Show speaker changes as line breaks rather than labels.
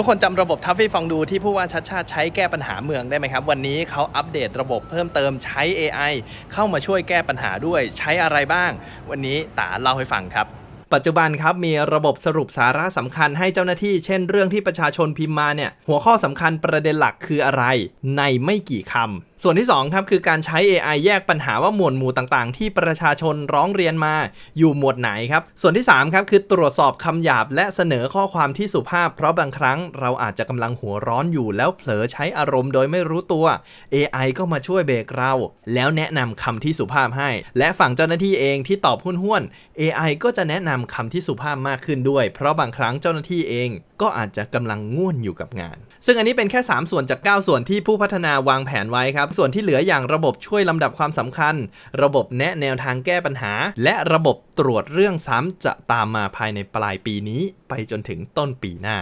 ทุกคนจำระบบทัฟฟี่ฟองดูที่ผู้ว่าชัดชาติใช้แก้ปัญหาเมืองได้ไหมครับ วันนี้เขาอัปเดตระบบเพิ่มเติมใช้ AI เข้ามาช่วยแก้ปัญหาด้วยใช้อะไรบ้าง วันนี้ตาเล่าให้ฟังครับปัจจุบันครับมีระบบสรุปสาระสำคัญให้เจ้าหน้าที่ เช่นเรื่องที่ประชาชนพิมพ์มาเนี่ยหัวข้อสำคัญประเด็นหลักคืออะไร ในไม่กี่คำ ส่วนที่2ครับคือการใช้ AI แยกปัญหาว่าหมวดหมู่ต่างๆ ที่ประชาชนร้องเรียนมาอยู่หมวดไหนครับ ส่วนที่3ครับคือตรวจสอบคำหยาบและเสนอข้อความที่สุภาพ เพราะบางครั้งเราอาจจะกำลังหัวร้อนอยู่แล้วเผลอใช้อารมณ์โดยไม่รู้ตัว AI ก็มาช่วยเบรกเรา แล้วแนะนำคำที่สุภาพให้ และฝั่งเจ้าหน้าที่เองที่ตอบห้วนๆ AI ก็จะแนะนำคำที่สุภาพมากขึ้นด้วย เพราะบางครั้งเจ้าหน้าที่เองก็อาจจะกำลังง่วนอยู่กับงาน ซึ่งอันนี้เป็นแค่ 3 ส่วนจาก 9 ส่วนที่ผู้พัฒนาวางแผนไว้ครับส่วนที่เหลืออย่างระบบช่วยลำดับความสำคัญ ระบบแนะแนวทางแก้ปัญหา และระบบตรวจเรื่องซ้ำจะตามมาภายในปลายปีนี้ ไปจนถึงต้นปีหน้า